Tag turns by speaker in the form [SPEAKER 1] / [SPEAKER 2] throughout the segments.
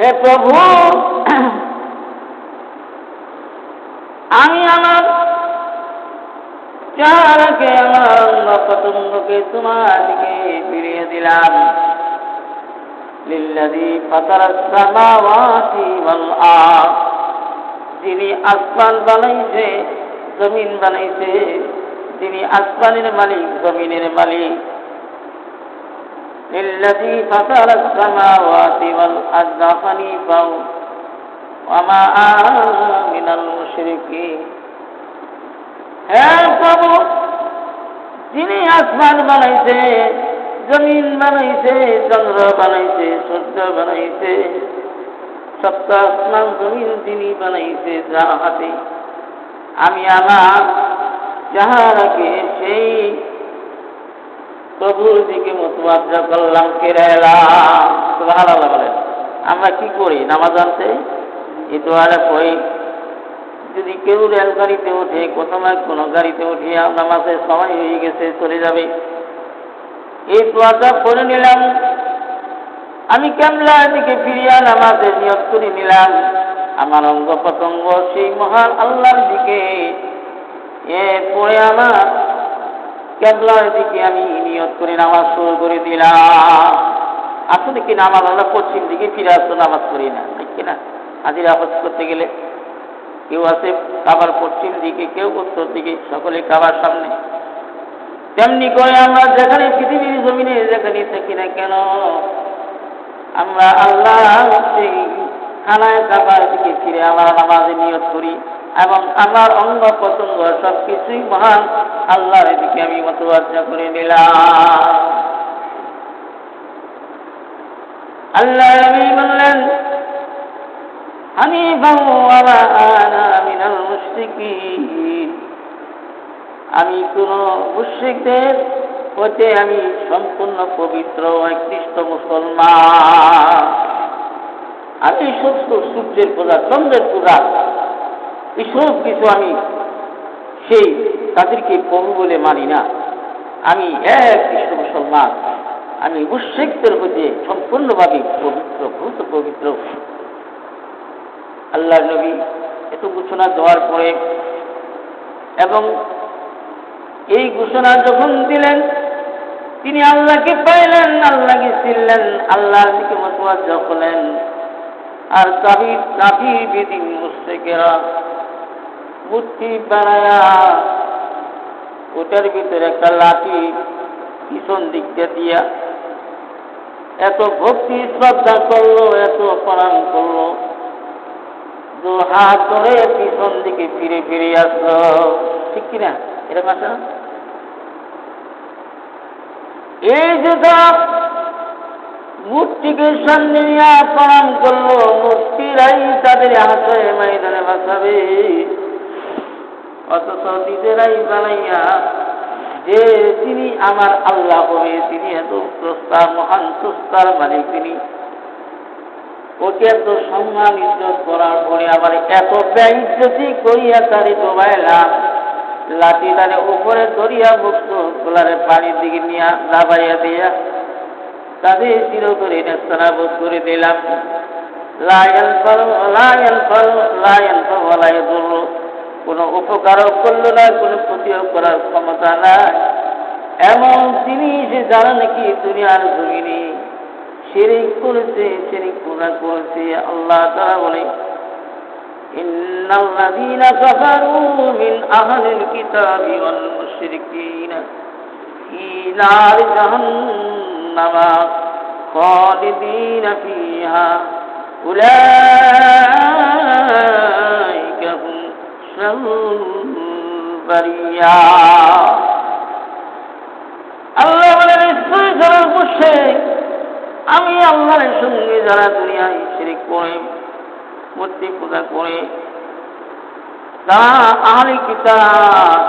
[SPEAKER 1] হে প্রভু, আমি আমার চারাকে আমার অঙ্গ তোমার দিকে ফিরিয়ে দিলাম। লিল্লাযী ফাতারাস সামাওয়াতি ওয়াল যিনি আসমান বানাইছে, জমিন বানাইছে, যিনি আসমানের মালিক, জমিনের মালিক। للذي فطر السماوات والأرض حنيفا وما أنا من المشركين হ্যাঁ প্রভু যিনি আসমান বানাইছে জমিন বানাইছে চন্দ্র বানাইছে সূর্য বানাইছে সপ্ত আসমান জমিন তিনি বানাইছে যার হাতে আমি আমার যাহারাকে সেই প্রভুর দিকে মতবাদ্য করলাম বলেন, আমরা কি করি? নামাজ আনতে এই দোয়ারে পড়ি যদি কেউ রেলগাড়িতে ওঠে কোথাও কোনো গাড়িতে উঠে নামাজের সময় হয়ে গেছে, চলে যাবে। এই দোয়াটা পড়ে নিলাম। আমি কেমলার দিকে ফিরিয়া নামাজের নিয়োগ করে নিলাম। আমার অঙ্গ প্রত্যঙ্গ সেই মহান আল্লাহর দিকে। এ পড়ে আমার কেবলার দিকে আমি নিয়ত করে নামাজ শুরু করে দিলাম। আসলে কি নামাজ? আমরা পশ্চিম দিকে ফিরে আসতো নামাজ করি না, ঠিক কিনা হাজিরা হজ করতে গেলে কেউ আছে কাবার পশ্চিম দিকে, কেউ উত্তর দিকে, সকলে কাবার সামনে। তেমনি করে আমরা যেখানে পৃথিবীর জমিনে যেখানে থাকি না কেন, আমরা আল্লাহ সেই খানায় কাবার দিকে ফিরে আমরা নামাজে নিয়ত করি। এবং আমার অঙ্গ প্রত্যঙ্গ সব কিছুই মহান আল্লাহর দিকে আমি মতবাজ্জা করে নিলাম আল্লাহ নবী বললেন মিনাল আমি কোন মুশরিকদের হতে আমি সম্পূর্ণ পবিত্র একনিষ্ঠ মুসলমান। আমি সত্য সূর্যের পূজা, চন্দ্রের পূজা এই সব কিছু আমি সেই তাদেরকে প্রভু বলে মানি না। আমি এক কৃষ্ণ মুসলমান। আমি মুশ্রিকদের হতে সম্পূর্ণভাবে পবিত্র ভূত পবিত্র। আল্লাহ নবী এত ঘোষণা দেওয়ার পরে এবং এই ঘোষণা যখন দিলেন, তিনি আল্লাহকে পাইলেন, আল্লাহকে চিনলেন, আল্লাহর দিকে মতবাদ হলেন। আর কাবির কাবির বেদিন মুশ্রিকেরা মূর্তি বানায়া ওটার ভিতরে একটা লাঠি পিছন দিকটা দিয়া এত ভক্তি শ্রদ্ধা করল, এত প্রণাম করল। দু হাত ধরে পিছন দিকে ফিরে ফিরে আসলো। ঠিক কিনা? এটা মাসা এই যে মূর্তিকে সামনে নিয়ে প্রণাম করল, মূর্তিরাই তাদের হাতে ময়দানে বাঁচাবে অথচ নিজেরাই বানাইয়া যে তিনি আমার আল্লাহ হবে তিনি এত মহান প্রস্তার মালিক তিনি ওকে এত সম্মান ইজ্জত করার পরে আবার এত করিয়া লাঠি তারে উপরে ধরিয়া মুক্ত খোলারে পানির দিকে নিয়ে লাভাইয়া দিয়া তাদের চির করে নেস্তানাবোধ করে দিলাম লায়ন ফল লায়ন ফল লায়ন ফল ধরল কোনো উপকারও করল না কোনো ক্ষতিও করার ক্ষমতা নাই এমন জিনিস যারা নাকি দুনিয়ার জমিনে শিরিক করেছে শিরিক পুরা করেছে আল্লাহ তারা বলে إن الذين كفروا من أهل الكتاب والمشركين في نار جهنم خالدين فيها أولئك هم আল্লাহ বলে নিশ্চয়ই যারা বসে আমি আল্লাহর সঙ্গে যারা দুনিয়া শিরিক করে, মূর্তি পূজা করে, তারা আহলে কিতাব,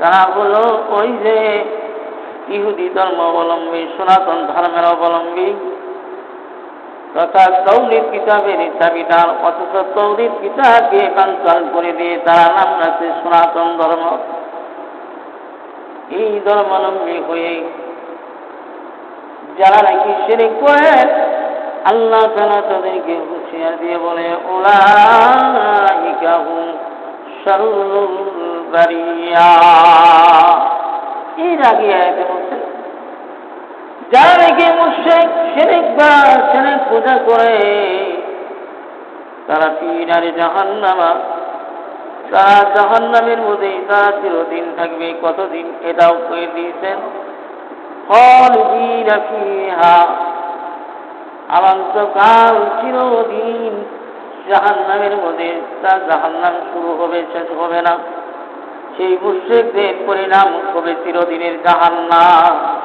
[SPEAKER 1] তারা হলো ওই যে ইহুদি ধর্মাবলম্বী, সনাতন ধর্মের অবলম্বী তথা তৌরিদ কিতাবের দাবিদার অথচ তৌরিদ কিতাবকে বাঞ্চাল করে দিয়ে তারা নাম রাখছে সনাতন ধর্ম। এই ধর্মাবলম্বী হয়ে যারা নাকি শিরিক করে, আল্লাহ তালা তাদেরকে হুঁশিয়ার দিয়ে বলে ওলা এর আগে যারা নাকি মুশেক সেরেক বা পূজা করে, তারা পিনারে জাহান্নামা, তারা জাহান্নামের মধ্যেই তারা চিরদিন থাকবে। কতদিন? এটাও করে দিয়েছেন। ফল ফিহা অনন্তকাল চিরদিন জাহান্নামের মধ্যে তার জাহান্নাম শুরু হবে, শেষ হবে না। সেই মুশ্রিকদের পরিণাম হবে চিরদিনের জাহান্নাম।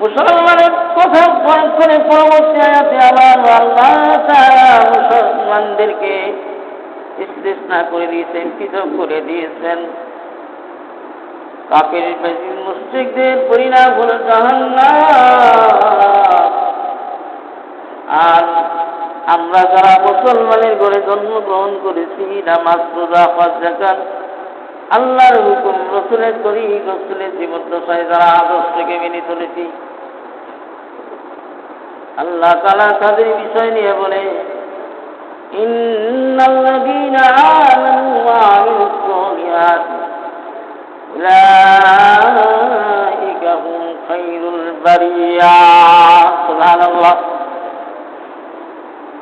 [SPEAKER 1] মুসলমানের কথা পর পরবর্তী আয়াতে আবার আল্লাহ তাআলা মুসলমানদেরকে ইস্তেসনা করে দিয়েছেন, পৃথক করে দিয়েছেন। কাপের মুশ্রিকদের পরিণাম হলো জাহান্নাম। আর আমরা যারা মুসলমানের ঘরে জন্মগ্রহণ করেছি, নামাজ, রোজা জাকাত আল্লাহর হুকুম, রসুলের করি রসুলের জীবন দশায় যারা আদর্শকে মেনে চলেছি আল্লাহ তালা তাদের বিষয় নিয়ে বলে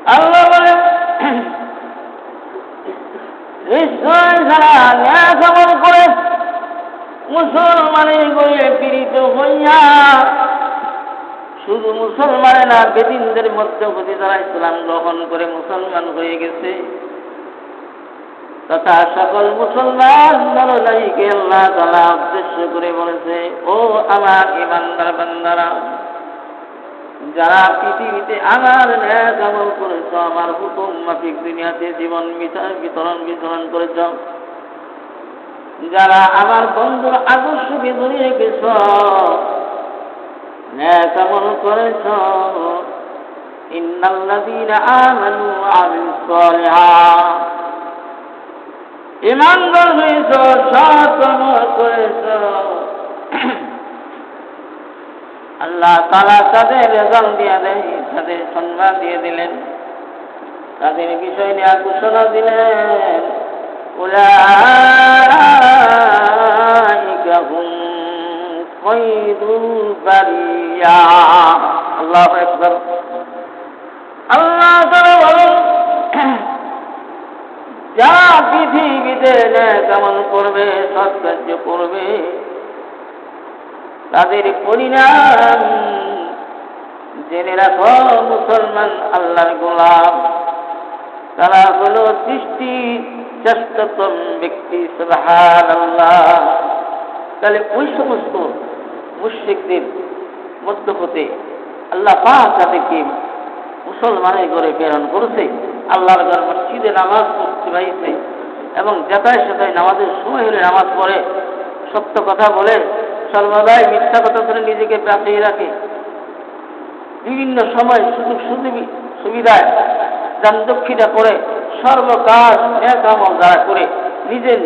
[SPEAKER 1] আল্লাহ নিশ্চয় মুসলমানের গড়ে পীড়িত হইয়া শুধু মুসলমানে না, বেদিনদের মধ্যে প্রতি যারা ইসলাম গ্রহণ করে মুসলমান হয়ে গেছে। তথা সকল মুসলমান নরনারীকে আল্লাহ উদ্দেশ্য করে বলেছে, ও আমার ইমানদার বান্দারা, যারা পৃথিবীতে আমার ন্যায় আমল করেছ, আমার হুকুম মাফিক দুনিয়াতে জীবন বিতরণ বিতরণ করেছ, যারা আমার বন্ধুর আদর্শকে ধরে রেখেছ ন্যায় করেছ? ইন্নাল্লাযীনা আমানু ওয়া আমিলুস সালিহাত। ইমানদার হয়েছ, সৎ করেছ। আল্লাহ তালা তাদের রেজাল্ট দিয়ে দেয়, তাদের সম্মান দিয়ে দিলেন। তাদের বিষয় নিয়ে ঘোষণা দিলেন। বারিয়া আল্লাহ আল্লাহ বলেন যারা পৃথিবীতে কেমন করবে সৎকার্য করবে, তাদের পরিণাম জেনে রাখো, মুসলমান আল্লাহর গোলাম। তারা হলো সৃষ্টি চেষ্টাতম ব্যক্তি সুবহান আল্লাহ তাহলে ওই সমস্ত মুশ্রিকদের মধ্য হতে আল্লাহ পাক তাদেরকে মুসলমানের ঘরে প্রেরণ করেছে। আল্লাহর ঘর মসজিদে নামাজ পড়তে এবং যেথায় সেথায় নামাজের সময় হলে নামাজ পড়ে। সত্য কথা বলে, সর্বদাই মিথ্যা কথা করে নিজেকে বাঁচিয়ে রাখে। বিভিন্ন সময় সুযোগ সুবিধায় যানদক্ষিণা করে, সর্বকাজ এক আমল দ্বারা করে নিজের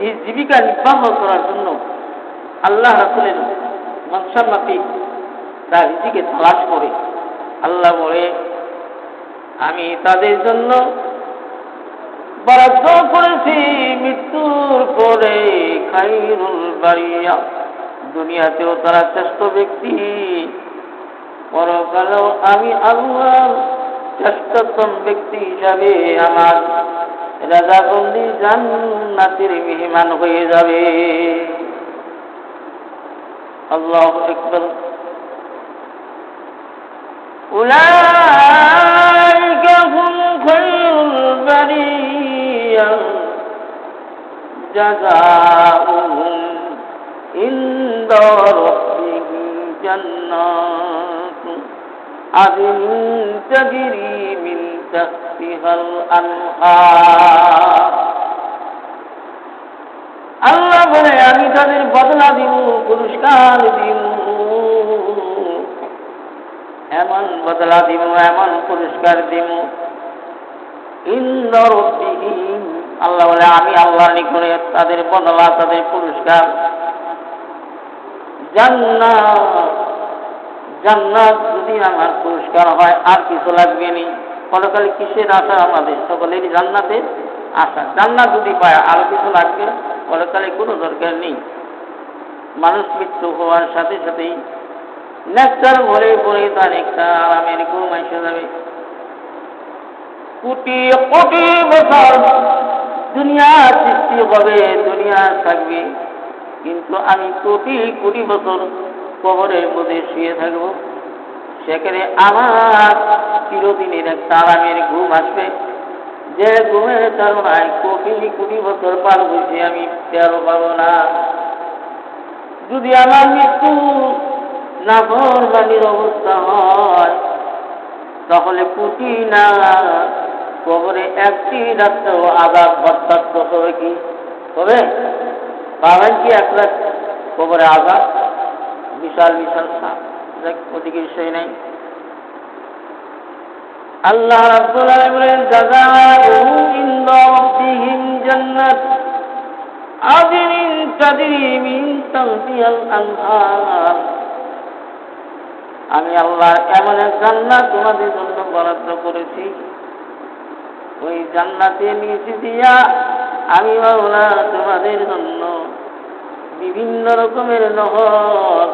[SPEAKER 1] নিজ জীবিকা নির্বাহ করার জন্য আল্লাহ রাসুলের মনসার মাফিক তার রীতিকে তালাশ করে। আল্লাহ বলে, আমি তাদের জন্য বরাদ্দ করেছি মৃত্যুর পরে খাইরুল বাড়িয়া দুনিয়াতেও তারা শ্রেষ্ঠ ব্যক্তি। পরকালেও আমি আল্লাহ শ্রেষ্ঠতম ব্যক্তি হিসাবে আমার রাজাবন্দি জান্নাতের মেহমান হয়ে যাবে। আল্লাহ একবার أولئك هم خير البرية جزاؤهم عند ربهم جنات عدن تجري من تحتها الأنهار আল্লাহ বলে, আমি তাদের বদলা দিব পুরস্কার দিব এমন বদলা দিব এমন পুরস্কার দিব ইন্দর আল্লাহ বলে, আমি আল্লাহ নিকটে তাদের বদলা, তাদের পুরস্কার। জান্নাত জান্নাত যদি আমার পুরস্কার হয়, আর কিছু লাগবে নি। পরকালে কিসের আশা আমাদের সকলেরই জান্নাতের? আশা জান্নাত যদি পায়, আর কিছু লাগবে? বলে, তাহলে কোনো দরকার নেই। মানুষ মৃত্যু হওয়ার সাথে সাথেই নেকটার ভরে পড়ে তার একটা আরামের ঘুম এসে যাবে। কোটি কোটি বছর দুনিয়া সৃষ্টি হবে, দুনিয়া থাকবে। কিন্তু আমি কোটি কোটি বছর কবরের মধ্যে শুয়ে থাকব। সেখানে আমার চিরদিনের একটা আরামের ঘুম আসবে। যে ঘুমের কারণায় কোটি কোটি বছর পার হয়েছে আমি তেরো পাবো না। যদি আমার মৃত্যু নাফরমানির অবস্থা হয়, তাহলে কোটি না, কবরে একটি রাত্র আঘাত বরদাস্ত হবে কি? হবে? পাবেন কি এক রাত কবরে আঘাত বিশাল বিশাল সাপ। ওদিকে বিষয় নাই। আল্লাহ আমি আল্লাহ এমন এক জান্নাত তোমাদের জন্য বরাদ্দ করেছি। ওই জান্নাতে নিচে দিয়া আমি মাওলা তোমাদের জন্য বিভিন্ন রকমের নহর,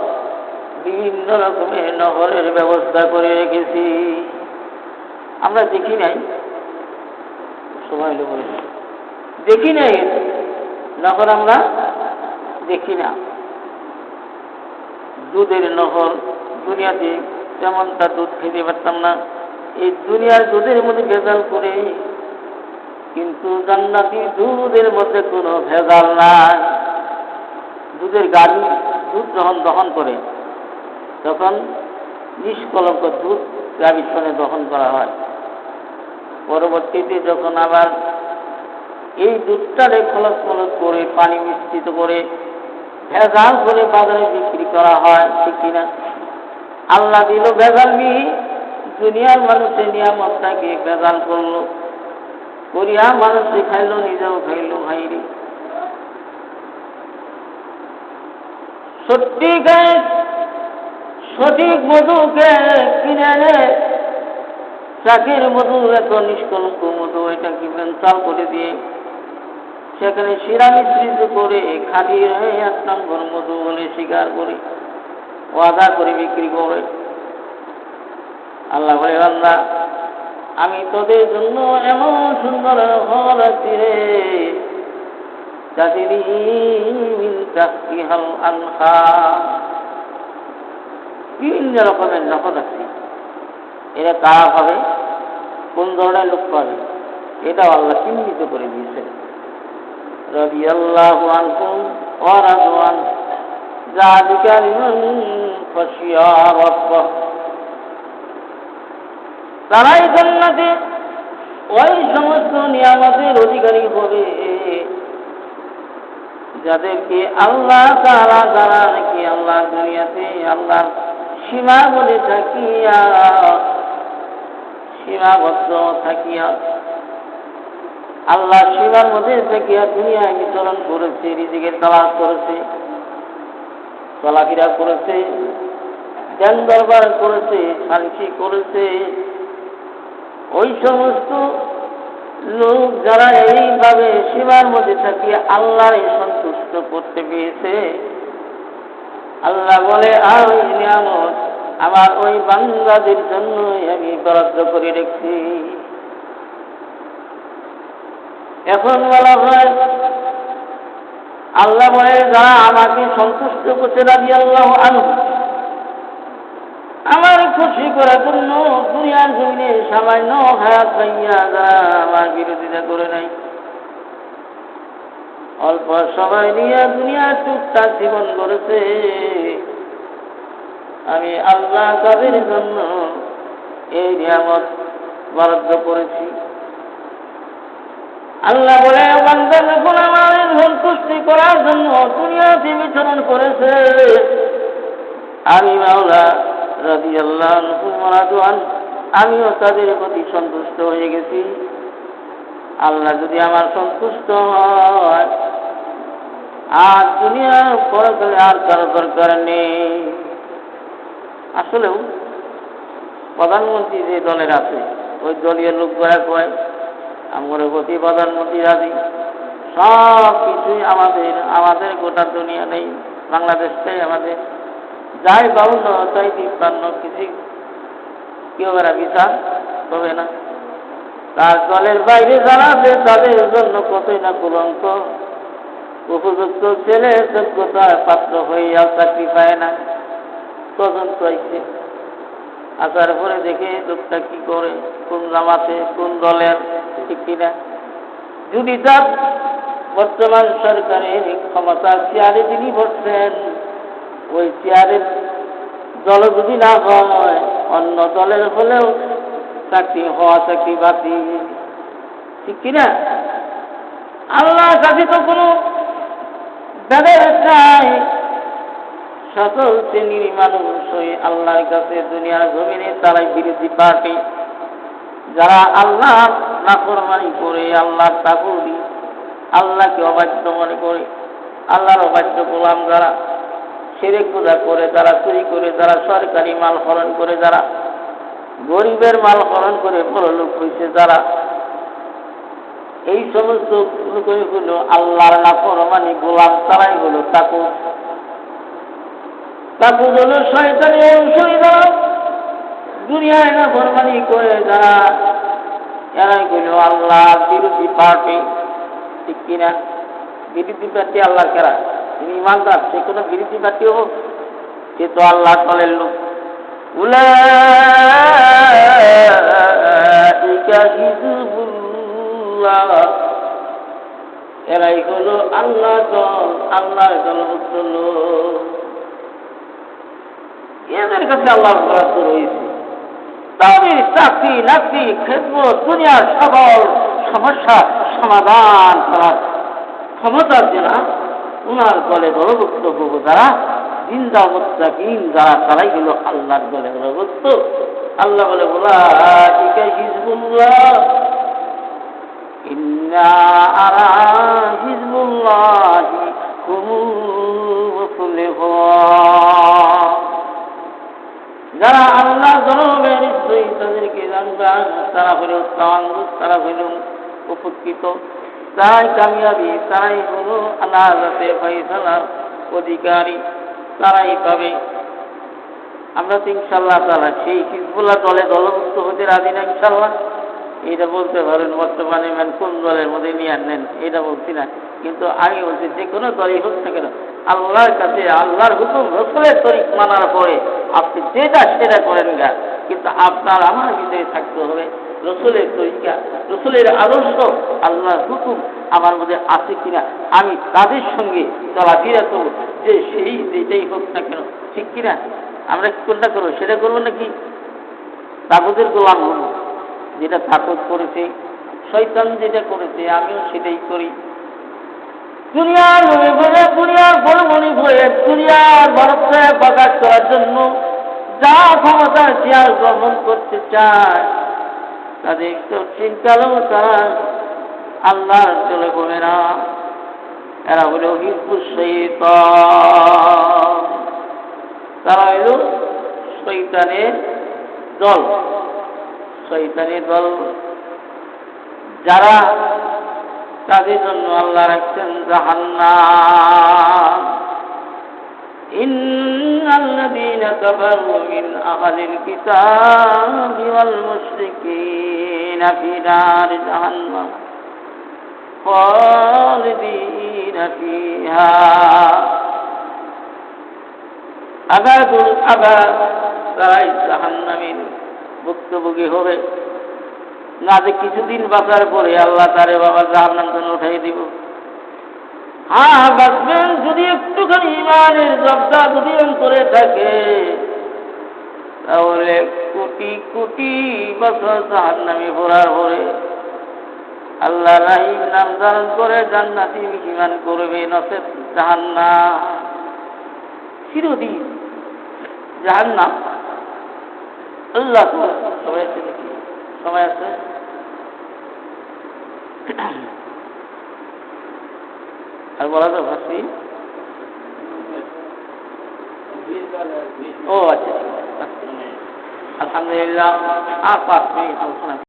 [SPEAKER 1] বিভিন্ন রকমের নহরের ব্যবস্থা করে রেখেছি। আমরা দেখি নাই। সময় লোক দেখি নাই নহর আমরা দেখি না। দুধের নহর, দুনিয়াতে তেমন তার দুধ খেতে পারতাম না। এই দুনিয়ার দুধের মধ্যে ভেজাল করে কিন্তু জান্নাতি দুধের মধ্যে কোনো ভেজাল নাই। দুধের গাড়ি, দুধ যখন দহন করে, তখন নিষ্কলঙ্ক দুধ গাড়ির সঙ্গে দহন করা হয়। পরবর্তীতে যখন আবার এই দুধটারে খলস খলস করে, পানি মিশ্রিত করে ভেজাল করে বাজারে বিক্রি করা হয়, ঠিক কিনা? আল্লাহ দিল ভেজাল নি দুনিয়ার মানুষের নিয়ামতটাকে ভেজাল করল। করিয়া মানুষে খাইলো নিজেও খাইলো, ভাইরে। সত্যিকার সঠিক মধুকে কিনে চাকের মধু এত নিষ্কলঙ্ক মধু এটা কি চাল করে দিয়ে? সেখানে শিরা মিশ্রিত করে খাটি হয়ে এক নম্বর মধু বলে স্বীকার করে, ওয়াদা করে, বিক্রি করে। আল্লাহ বলে আল্লাহ আমি তোদের জন্য এমন সুন্দর হল আছি রে বিভিন্ন রকমের নকদ আছে এরা কারা পাবে কোন ধরনের লোক পাবে এটা আল্লাহ চিহ্নিত করে দিয়েছেন রবি আল্লাহ আনহুম ওয়ারাদওয়ান ذلك لمن خشي ربه তারাই জান্নাতে ওই সমস্ত নিয়ামতের অধিকারী হবে যাদেরকে আল্লাহ তারা তারা নাকি আল্লাহ দুনিয়াতে আল্লাহ সীমা বলে থাকিয়া সীমাবদ্ধ থাকিয়া। আল্লাহ সীমার মধ্যে থাকিয়া দুনিয়ায় বিচরণ করেছে নিজেকে তালাশ করেছে, চলাফেরা করেছে, জ্ঞান দরবার করেছে, শান্তি করেছে। ওই সমস্ত লোক যারা এইভাবে সীমার মধ্যে থাকিয়ে আল্লাহর সন্তুষ্ট করতে পেরেছে, আল্লাহ বলে, আর নিয়ামত আমার ওই বাংলাদের জন্যই আমি বরাদ্দ করে রেখেছি। এখন বলা হয়, আল্লাহ বলে যারা আমাকে সন্তুষ্ট করছে রাজি আল্লাহ আনু আমার খুশি করার জন্য দুনিয়ার জমিনে সামান্য হায়াত পাইয়া যারা আমার বিরোধিতা করে নাই। অল্প সময় নিয়ে দুনিয়ার টুকটাক জীবন করেছে আমি আল্লাহ তাদের জন্য এই নিয়ামত বরাদ্দ করেছি। আল্লাহ বলে সন্তুষ্টি করার জন্য দুনিয়াতে বিচরণ করেছে, আমি মাওলা রাজি আল্লাহ নতুন আমিও তাদের প্রতি সন্তুষ্ট হয়ে গেছি। আল্লাহ যদি আমার সন্তুষ্ট হয়, আর দুনিয়া পরকালে আর কারও দরকার নেই। আসলেও প্রধানমন্ত্রী যে দলের আছে, ওই দলীয় লোকরা কয় আমার গতি প্রধানমন্ত্রী রাজি? সব কিছুই আমাদের আমাদের গোটা দুনিয়া নেই, বাংলাদেশটাই আমাদের। যাই বাউন্ন তাই তিপ্পান্ন কিছু কেউ এরা বিচার হবে না। তার দলের বাইরে যারা আছে, তাদের জন্য কতই না কলঙ্ক। উপযুক্ত ছেলে যোগ্যতার পাত্র হইয়া চাকরি পায় না। তদন্ত আইছে আসার পরে দেখে লোকটা কি করে, কোন জামাতে, কোন দলের, ঠিক কিনা। যদি তার বর্তমান সরকারের ক্ষমতা চেয়ারে যিনি বসছেন, ওই চেয়ারের দল যদি না হয়, অন্য দলের হলেও চাকরি হওয়া চাকরি বাতি ঠিক কিনা? আল্লাহ কাছে তো কোনো নাই। সকল শ্রেণির মানুষ আল্লাহর কাছে দুনিয়ার জমিনে তারাই বিরোধী পার্টি। যারা আল্লাহ নাফরমানি করে, আল্লাহর তাকুরি আল্লাহকে অবাধ্য মনে করে, আল্লাহর অবাধ্য গোলাম যারা সেরে পূজা করে, যারা চুরি করে, যারা সরকারি মাল হরণ করে, যারা গরিবের মাল হরণ করে পরলোক হয়েছে যারা, এই সমস্ত আল্লাহর নাফরমানি গোলাম তারাই হলো তাকু তাকু হলো শয়তানি অনুসরী যারা দুনিয়ায় না নাফরমানি করে যারা এরাই হলো আল্লাহ, বিরোধী পার্টি। ঠিক কিনা? বিরোধী পার্টি আল্লাহ কেরা? তিনি ইমানদার, সে কোনো বিরোধী পার্টি হোক, সে তো আল্লাহ তলের লোক। এরাই হলো আল্লাহ দল, আল্লাহর দলভুক্ত এদের কাছে আল্লাহর বরাদ্দ রয়েছে তাদের চাকরি, নাকরি, খেদমত, দুনিয়ার সকল সমস্যা সমাধান করার ক্ষমতা আছে না ওনার দলে দলভুক্ত হব যারা, জিন্দা মুত্তাকিন যারা, তারাই হলো আল্লাহর দলে দলভুক্ত। আল্লাহ বলে বলা হিজবুল্লাহ। হিজবুল্লাহি হুমুল মুফলিহুন। যারা আল্লাহ জনমের নিশ্চয়ই তাদেরকে জানবেন, তারা হইল তাওয়াঙ্গুস তারা হইল উপকৃত। তারাই কামিয়াবি, তারাই হল আল্লাহ ফয়সালার অধিকারী, তারাই পাবে। আমরা তো ইনশাল্লাহ তারা সেই হিজবুল্লাহ দলে দলভুক্ত হতে রাজি না ইনশাল্লাহ এটা বলতে পারেন, বর্তমানে ম্যান কোন দলের মধ্যে নিয়ে আনেন, এটা বলছি না। কিন্তু আগে বলছি, যে কোনো দলই হোক না কেন, আল্লাহর কাছে, আল্লাহর হুকুম, রসুলের তরিক মানার পরে আপনি যেটা সেটা করেন গা। কিন্তু আপনার আমার ভিতরে থাকতে হবে রসুলের তরিকা, রসুলের আদর্শ, আল্লাহর হুকুম আমার মধ্যে আছে কিনা। আমি তাদের সঙ্গে চলাফেরা করব, যে সেই যেটাই হোক না কেন, ঠিক কিনা? আমরা কোনটা করব, সেটা করব নাকি? তাগদের গোলাম হব। যেটা তাকত করেছে শৈতান যেটা করেছে, আমিও সেটাই করি। দুনিয়ার মনে করে দুনিয়ার বড় মনে করে দুনিয়ার ভারতকে প্রকাশ করার জন্য যা ক্ষমতা চেয়ার গ্রহণ করতে চায়, তাদের চিন্তালেও তারা আল্লাহর চলে বলে না এরা হলো হিজবুল শৈতান তারা হলো শৈতানের দল। শৈতানের দল যারা তাদের জন্য আল্লাহ রাখছেন জাহান্নাম إن الذين كفروا من أهل الكتاب والمشركين في نار جهنم خالدين فيها أبد الأبد তারাই জাহান্নামের ভুক্তভোগী হবে। না যে কিছুদিন বাঁচার পরে আল্লাহ তারে বাবা জাহান্নাম জন্য উঠাই দিব। হ্যাঁ বাঁচবেন, যদি একটুখানি ইমানের জবদা যদি করে থাকে, তাহলে কোটি কোটি বছর জাহান্নামে ভরার ভরে আল্লাহ রাহিম নাম ধারণ করে জান্নাতি ইমান করবে নসেদ জাহান্না চিরদিন জাহান্নাম। আল্লাহ সবাই আছে সময় আছে? আর বলা তো ভাসি ও আচ্ছা আছে আলহামদুলিল্লাহ। আর পাঁচ মিনিট